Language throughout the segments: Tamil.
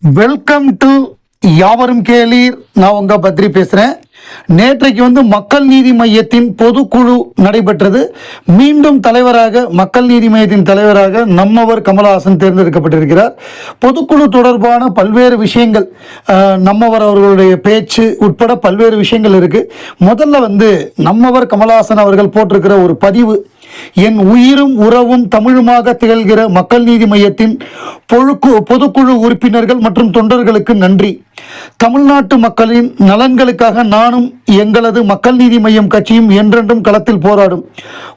வெல்கம் டு யாவரும் கேளீர். நான் உங்க பத்ரி பேசுறேன். நேற்றைக்கு வந்து மக்கள் நீதி மையத்தின் பொதுக்குழு நடைபெற்றது. மீண்டும் தலைவராக மக்கள் நீதி மையத்தின் தலைவராக நம்மவர் கமலஹாசன் தேர்ந்தெடுக்கப்பட்டிருக்கிறார். பொதுக்குழு தொடர்பான பல்வேறு விஷயங்கள் நம்மவர் அவர்களுடைய பேச்சு உட்பட பல்வேறு விஷயங்கள் இருக்கு. முதல்ல வந்து நம்மவர் கமலஹாசன் அவர்கள் போட்டிருக்கிற ஒரு பதிவு என் உயிரும் உறவும் தமிழுமாக திகழ்கிற மக்கள் நீதி மையத்தின் பொழுக்கு பொதுக்குழு உறுப்பினர்கள் மற்றும் தொண்டர்களுக்கு நன்றி. தமிழ்நாட்டு மக்களின் நலன்களுக்காக நானும் எங்களது மக்கள் நீதி மையம் கட்சியும் என்றென்றும் களத்தில் போராடும்.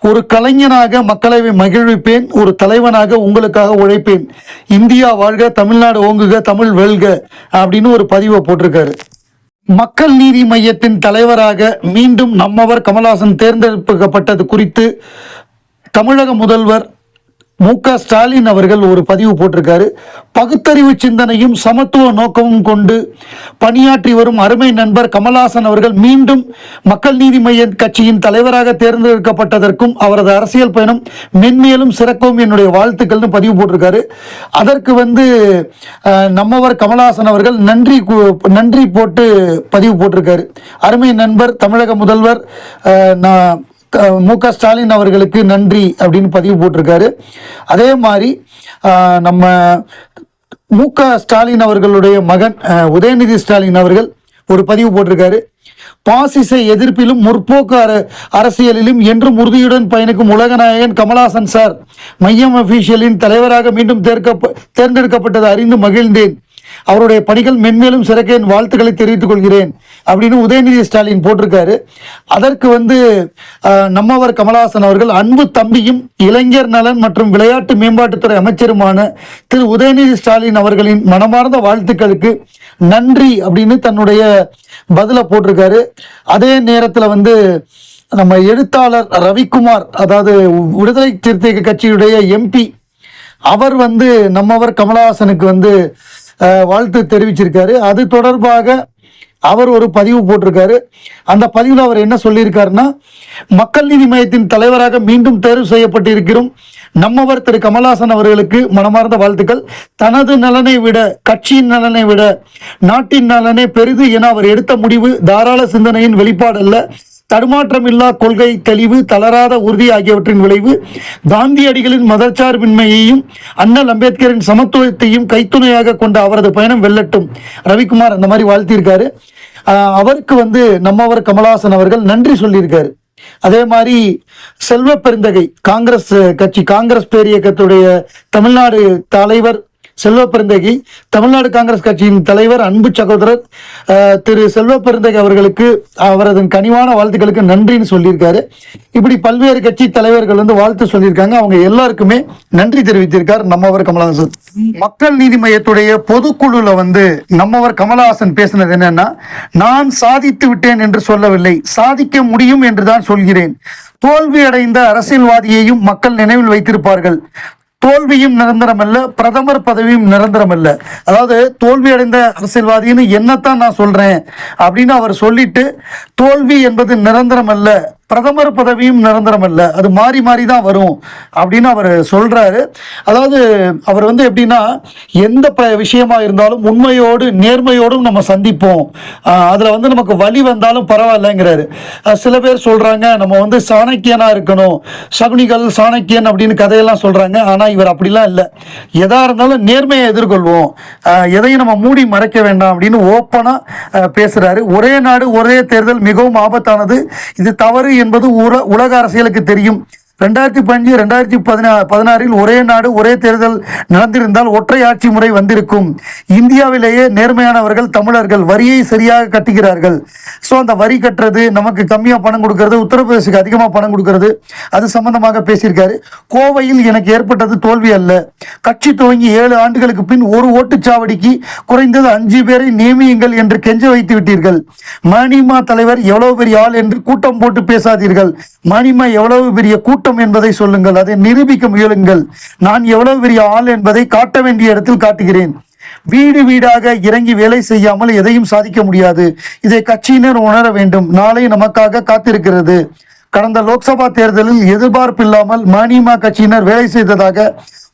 ஒரு கலைஞனாக மக்களை மகிழ்விப்பேன் ஒரு தலைவனாக உங்களுக்காக உழைப்பேன். இந்தியா வாழ்க தமிழ்நாடு ஓங்குக தமிழ் வெல்க அப்படின்னு ஒரு பதிவை போட்டிருக்காரு. மக்கள் நீதி மையத்தின் தலைவராக மீண்டும் நம்மவர் கமல்ஹாசன் தேர்ந்தெடுக்கப்பட்டது குறித்து தமிழக முதல்வர் மு க ஸ்டாலின் அவர்கள் ஒரு பதிவு போட்டிருக்காரு. பகுத்தறிவு சிந்தனையும் சமத்துவ நோக்கமும் கொண்டு பணியாற்றி வரும் அருமை நண்பர் கமலாசன் அவர்கள் மீண்டும் மக்கள் நீதி மைய கட்சியின் தலைவராக தேர்ந்தெடுக்கப்பட்டதற்கும் அவரது அரசியல் பயணம் மென்மேலும் சிறக்கவும் என்னுடைய வாழ்த்துக்கள்னு பதிவு போட்டிருக்காரு. அதற்கு வந்து நம்மவர் கமலஹாசன் அவர்கள் நன்றி நன்றி போட்டு பதிவு போட்டிருக்காரு. அருமை நண்பர் தமிழக முதல்வர் நான் மு க ஸ்டாலின் அவர்களுக்கு நன்றி அப்படின்னு பதிவு போட்டிருக்காரு. அதே மாதிரி நம்ம மு க ஸ்டாலின் அவர்களுடைய மகன் உதயநிதி ஸ்டாலின் அவர்கள் ஒரு பதிவு போட்டிருக்காரு. பாசிச எதிர்ப்பிலும் முற்போக்கு அர அரசியலிலும் என்றும் உறுதியுடன் பயணிக்கும் உலகநாயகன் கமலாசன் சார் மையம் அபிஷியலின் தலைவராக மீண்டும் தேர்க்க தேர்ந்தெடுக்கப்பட்டது அறிந்து மகிழ்ந்தேன். அவருடைய பணிகள் மென்மேலும் சிறக்க என் வாழ்த்துக்களை தெரிவித்துக் கொள்கிறேன் அப்படின்னு உதயநிதி ஸ்டாலின் போட்டிருக்காரு. அதற்கு வந்து நம்மவர் கமலஹாசன் அவர்கள் அன்பு தம்பியும் இளைஞர் நலன் மற்றும் விளையாட்டு மேம்பாட்டுத்துறை அமைச்சருமான திரு உதயநிதி ஸ்டாலின் அவர்களின் மனமார்ந்த வாழ்த்துக்களுக்கு நன்றி அப்படின்னு தன்னுடைய பதிலை போட்டிருக்காரு. அதே நேரத்தில் வந்து நம்ம எழுத்தாளர் ரவிக்குமார் அதாவது விடுதலை சிறுத்தை கட்சியுடைய எம்பி அவர் வந்து நம்மவர் கமலஹாசனுக்கு வந்து வாழ்த்து தெரிவிச்சிருக்காரு. அது தொடர்பாக அவர் ஒரு பதிவு போட்டிருக்காரு. அந்த பதிவில் அவர் என்ன சொல்லியிருக்காருன்னா மக்கள் நீதி மையத்தின் தலைவராக மீண்டும் தேர்வு செய்யப்பட்டிருக்கிறோம். நம்மவர் திரு. கமலஹாசன் அவர்களுக்கு மனமார்ந்த வாழ்த்துக்கள். தனது நலனை விட கட்சியின் நலனை விட நாட்டின் நலனே பெரிது என அவர் எடுத்த முடிவு தாராள சிந்தனையின் வெளிப்பாடு அல்ல தடுமாற்றமில்லா கொள்கை தெளிவு தளராத உறுதி ஆகியவற்றின் விளைவு காந்தியடிகளின் மதச்சார்பின்மையையும் அண்ணல் அம்பேத்கரின் சமத்துவத்தையும் கைத்துணையாக கொண்ட அவரது பயணம் வெல்லட்டும். ரவிக்குமார் அந்த மாதிரி வாழ்த்தியிருக்காரு. அவருக்கு வந்து நம்மவர் கமலஹாசன் அவர்கள் நன்றி சொல்லியிருக்காரு. அதே மாதிரி செல்வ பெருந்தகை காங்கிரஸ் கட்சி காங்கிரஸ் பேரியக்கத்துடைய தமிழ்நாடு தலைவர் செல்வ பெருந்தகி தமிழ்நாடு காங்கிரஸ் கட்சியின் தலைவர் அன்பு சகோதரர் திரு செல்வ பெருந்தகி அவர்களுக்கு அவரது கனிவான வாழ்த்துக்களுக்கு நன்றின்னு சொல்லியிருக்காரு. இப்படி பல்வேறு கட்சி தலைவர்கள் வந்து வாழ்த்து சொல்லியிருக்காங்க. அவங்க எல்லாருக்குமே நன்றி தெரிவித்திருக்கார் நம்மவர் கமலஹாசன். மக்கள் நீதி மையத்துடைய பொதுக்குழுல வந்து நம்மவர் கமலஹாசன் பேசினது என்னன்னா நான் சாதித்து விட்டேன் என்று சொல்லவில்லை சாதிக்க முடியும் என்றுதான் சொல்கிறேன். தோல்வி அடைந்த அரசியல்வாதியையும் மக்கள் நினைவில் வைத்திருப்பார்கள். தோல்வியும் நிரந்தரம் அல்ல பிரதமர் பதவியும் நிரந்தரம் அல்ல அதாவது தோல்வி அடைந்த அரசியல்வாதின்னு என்னத்தான் நான் சொல்றேன் அப்படின்னு அவர் சொல்லிட்டு தோல்வி என்பது நிரந்தரம் அல்ல பிரதமர் பதவியும் நிரந்தரம் இல்லை அது மாறி மாறி தான் வரும் அப்படின்னு அவர் சொல்கிறாரு அதாவது அவர் வந்து எப்படின்னா எந்த ப விஷயமா இருந்தாலும் உண்மையோடு நேர்மையோடும் நம்ம சந்திப்போம். அதில் வந்து நமக்கு வழி வந்தாலும் பரவாயில்லைங்கிறாரு. சில பேர் சொல்கிறாங்க நம்ம வந்து சாணக்கியனாக இருக்கணும். சகுனிகள் சாணக்கியன் அப்படின்னு கதையெல்லாம் சொல்கிறாங்க ஆனால் இவர் அப்படிலாம் இல்லை. எதாக இருந்தாலும் நேர்மையை எதிர்கொள்வோம். எதையும் நம்ம மூடி மறைக்க வேண்டாம் அப்படின்னு ஓப்பனாக பேசுகிறாரு ஒரே நாடு ஒரே தேர்தல் மிகவும் ஆபத்தானது. இது தவறு என்பது உலக அரசியலுக்கு தெரியும். ரெண்டாயிரத்தி பதினஞ்சு ரெண்டாயிரத்தி பதினா பதினாறில் ஒரே நாடு ஒரே தேர்தல் நடந்திருந்தால் ஒற்றை ஆட்சி முறை வந்திருக்கும். இந்தியாவிலேயே நேர்மையானவர்கள் தமிழர்கள் வரியை சரியாக கட்டுகிறார்கள். ஸோ அந்த வரி கட்டுறது நமக்கு கம்மியாக பணம் கொடுக்கறது உத்தரப்பிரதேசுக்கு அதிகமாக பணம் கொடுக்கறது. அது சம்பந்தமாக பேசியிருக்காரு. கோவையில் எனக்கு ஏற்பட்டது தோல்வி அல்ல. கட்சி துவங்கி ஏழு ஆண்டுகளுக்கு பின் ஒரு ஓட்டுச்சாவடிக்கு குறைந்தது அஞ்சு பேரை நியமியுங்கள் என்று கெஞ்ச வைத்து விட்டீர்கள். மணிமா தலைவர் எவ்வளவு பெரிய ஆள் என்று கூட்டம் போட்டு பேசாதீர்கள். மணிமா எவ்வளவு பெரிய கூட்டம் கூட்டம் என்பதை சொல்லுங்கள் அதை நிரூபிக்க முயலுங்கள். நான் எவ்வளவு பெரிய ஆள் என்பதை காட்ட வேண்டிய இடத்தில் காட்டுகிறேன். வீடு வீடாக இறங்கி வேலை செய்யாமல் எதையும் சாதிக்க முடியாது. இதை கட்சியினர் உணர வேண்டும். நாளை நமக்காக காத்திருக்கிறது. கடந்த லோக்சபா தேர்தலில் எதிர்பார்ப்பில்லாமல் மணிமா கட்சியினர் வேலை செய்ததாக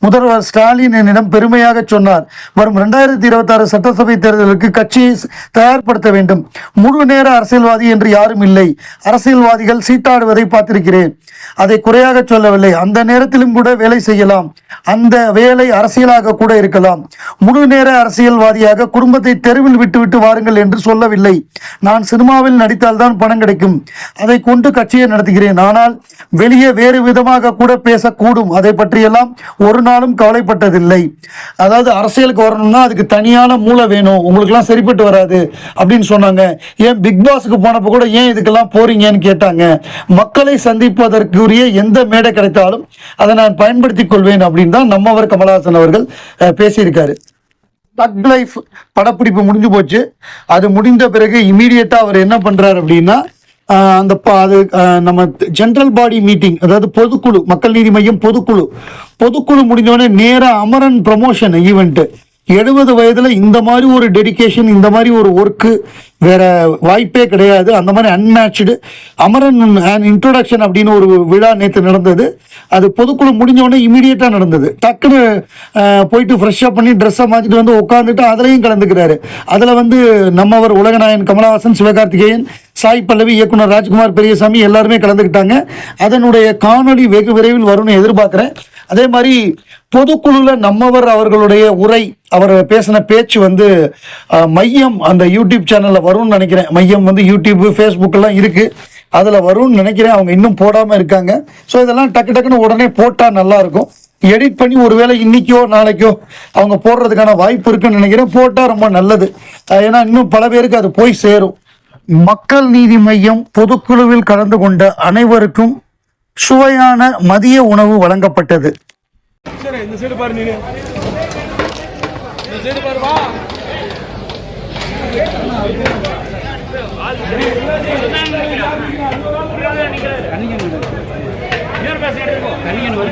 முதல்வர் ஸ்டாலின் என்னிடம் பெருமையாக சொன்னார். வரும் இரண்டாயிரத்தி இருபத்தாறு சட்டசபை தேர்தலுக்கு கட்சியை தயார்படுத்த வேண்டும். முழு நேர அரசியல்வாதி என்று யாரும் இல்லை. அரசியல்வாதிகள் சீட்டாடுவதை பார்த்திருக்கிறேன். அதை குறையாக சொல்லவில்லை. அந்த நேரத்திலும் கூட வேலை செய்யலாம். அந்த வேலை அரசியலாக கூட இருக்கலாம். முழு நேர அரசியல்வாதியாக குடும்பத்தை தெருவில் விட்டுவிட்டு வாருங்கள் என்று சொல்லவில்லை. நான் சினிமாவில் நடித்தால்தான் பணம் கிடைக்கும். அதை கொண்டு கட்சியை நடத்துகிறேன். ஆனால் வெளியே வேறு விதமாக கூட பேசக்கூடும். அதை பற்றியெல்லாம் ஒரு நாளும் கவலைப்பட்டதில்லை. அதாவது அரசியலுக்கு வரணும்னா அதுக்கு தனியான மூளை வேணும். உங்களுக்குலாம் சரிப்பட்டு வராது அப்படின்னு சொன்னாங்க. ஏன் பிக் பாஸுக்கு போனப்போ கூட ஏன் இதுக்கெல்லாம் போறீங்கன்னு கேட்டாங்க. மக்களை சந்திப்பதற்குரிய எந்த மேடை கிடைத்தாலும் அதை நான் பயன்படுத்திக் கொள்வேன் அப்படின்னு தான் நம்மவர் கமலஹாசன் அவர்கள் பேசியிருக்காரு. தக் லைஃப் படப்பிடிப்பு முடிஞ்சு போச்சு. அது முடிந்த பிறகு இமீடியட்டாக அவர் என்ன பண்ணுறாரு அப்படின்னா அந்த அது நம்ம ஜென்ரல் பாடி மீட்டிங் அதாவது பொதுக்குழு மக்கள் நீதி மையம் பொதுக்குழு. பொதுக்குழு முடிஞ்சோடனே நேராக அமரன் ப்ரமோஷன் ஈவெண்ட்டு எழுபது வயதில் இந்த மாதிரி ஒரு டெடிகேஷன் இந்த மாதிரி ஒரு ஒர்க்கு வேற வாய்ப்பே கிடையாது. அந்த மாதிரி அன்மேட்ச்டு அமரன் அண்ட் இன்ட்ரோடக்ஷன் அப்படின்னு ஒரு விழா நேற்று நடந்தது. அது பொதுக்குழு முடிஞ்சோடனே இமீடியட்டாக நடந்தது. டக்குன்னு போயிட்டு ஃப்ரெஷ்ஷாக பண்ணி ட்ரெஸ்ஸை மாற்றிட்டு வந்து உட்காந்துட்டு அதுலேயும் கலந்துக்கிறாரு. அதில் வந்து நம்மவர் உலகநாயகன் கமலஹாசன் சிவகார்த்திகேயன் சாய் பல்லவி இயக்குனர் ராஜ்குமார் பெரியசாமி எல்லாருமே கலந்துக்கிட்டாங்க. அதனுடைய காணொளி வெகு விரைவில் வரும்னு எதிர்பார்க்குறேன். அதே மாதிரி பொதுக்குழுவில் நம்மவர் அவர்களுடைய உரை அவர் பேசின பேச்சு வந்து மையம் அந்த யூடியூப் சேனலில் வரும்னு நினைக்கிறேன். மையம் வந்து யூடியூப் ஃபேஸ்புக்கெல்லாம் இருக்குது அதில் வரும்னு நினைக்கிறேன். அவங்க இன்னும் போடாமல் இருக்காங்க. ஸோ இதெல்லாம் டக்கு டக்குன்னு உடனே போட்டால் நல்லாயிருக்கும். எடிட் பண்ணி ஒருவேளை இன்னைக்கோ நாளைக்கோ அவங்க போடுறதுக்கான வாய்ப்பு இருக்குன்னு நினைக்கிறேன். போட்டால் ரொம்ப நல்லது. ஏன்னா இன்னும் பல பேருக்கு அது போய் சேரும். மக்கள் நீதி மையம் பொதுக்குழுவில் கலந்து கொண்ட அனைவருக்கும் சுவையான மதிய உணவு வழங்கப்பட்டது.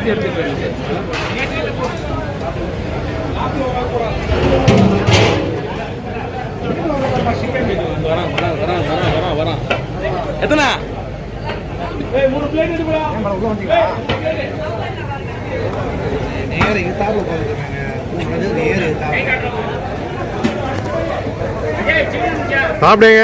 எடுத்து எடுப்பா நேரு தாப்பு போகிறதுக்காங்க நேரு சாப்பிடுங்க.